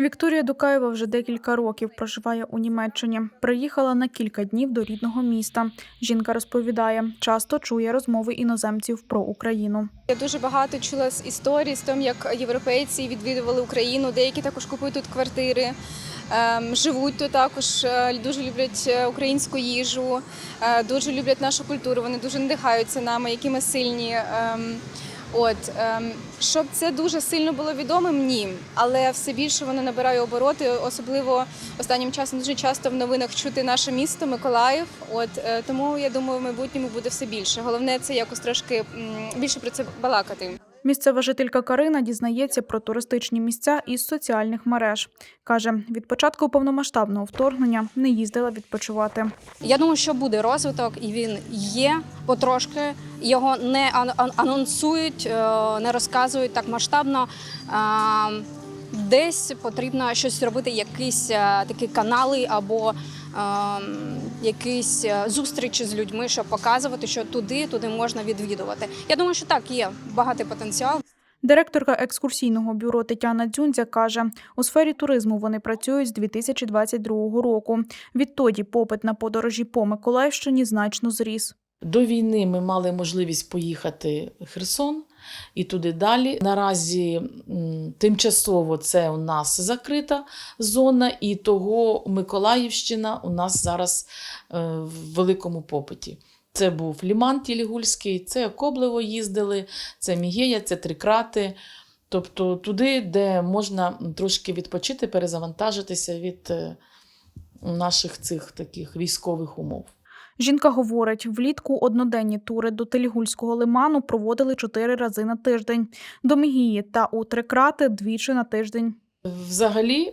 Вікторія Дукаєва вже декілька років проживає у Німеччині. Приїхала на кілька днів до рідного міста. Жінка розповідає, часто чує розмови іноземців про Україну. Я дуже багато чула з історій з тим, як європейці відвідували Україну. Деякі також купують тут квартири, ем, живуть тут також. е, Дуже люблять е, українську їжу, е, дуже люблять нашу культуру. Вони дуже надихаються нами, які ми сильні. От ем, щоб це дуже сильно було відомим, ні, але все більше воно набирає обороти. Особливо останнім часом дуже часто в новинах чути наше місто Миколаїв. От е, тому я думаю, в майбутньому буде все більше. Головне це якось трошки м, більше про це балакати. Місцева жителька Карина дізнається про туристичні місця із соціальних мереж. Каже, від початку повномасштабного вторгнення не їздила відпочивати. Я думаю, що буде розвиток, і він є потрошки. Його не ан- ан- анонсують, е, не розказують так масштабно. Десь потрібно щось робити, якісь е, такі канали або е, якісь е, зустрічі з людьми, щоб показувати, що туди, туди можна відвідувати. Я думаю, що так є багатий потенціал. Директорка екскурсійного бюро Тетяна Дзюндзя каже, у сфері туризму вони працюють з 2022 року. Відтоді попит на подорожі по Миколаївщині значно зріс. До війни ми мали можливість поїхати в Херсон і туди далі. Наразі тимчасово це у нас закрита зона, і того Миколаївщина у нас зараз е, в великому попиті. Це був Ліман Тілігульський, це Коблево їздили, це Мігея, це Трикрати. Тобто туди, де можна трошки відпочити, перезавантажитися від е, наших цих таких військових умов. Жінка говорить, влітку одноденні тури до Телігульського лиману проводили чотири рази на тиждень, до Мігії та у Трикрати двічі на тиждень. Взагалі,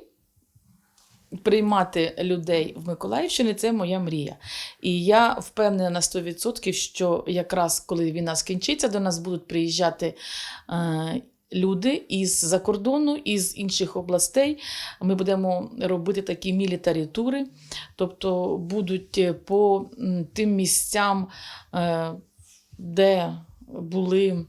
приймати людей в Миколаївщині це моя мрія. І я впевнена на 100%, що якраз коли війна скінчиться, до нас будуть приїжджати. Е- Люди із за кордону, із інших областей. Ми будемо робити такі мілітарі тури, тобто будуть е, по тим місцям, е, де були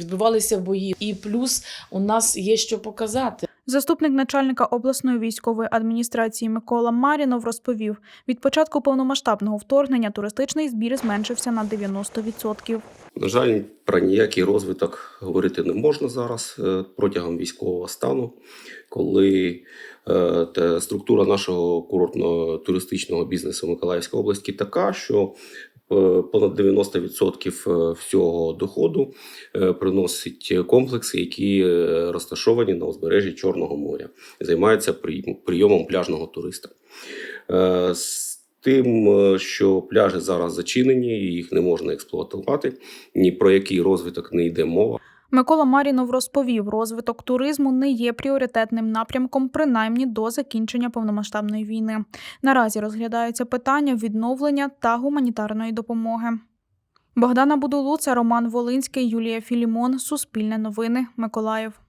відбувалися бої. І плюс у нас є що показати. Заступник начальника обласної військової адміністрації Микола Марінов розповів, від початку повномасштабного вторгнення туристичний збір зменшився на 90%. На жаль, про ніякий розвиток говорити не можна зараз е, протягом військового стану, коли е, структура нашого курортно-туристичного бізнесу в Миколаївській області така, що понад 90% всього доходу е, приносить комплекси, які е, розташовані на узбережжі Чорного моря, займаються прийомом пляжного туриста. Е, З тим, е, що пляжі зараз зачинені, їх не можна експлуатувати, ні про який розвиток не йде мова. Микола Марінов розповів, розвиток туризму не є пріоритетним напрямком, принаймні до закінчення повномасштабної війни. Наразі розглядаються питання відновлення та гуманітарної допомоги. Богдана Будулуца, Роман Волинський, Юлія Філімон. Суспільне новини. Миколаїв.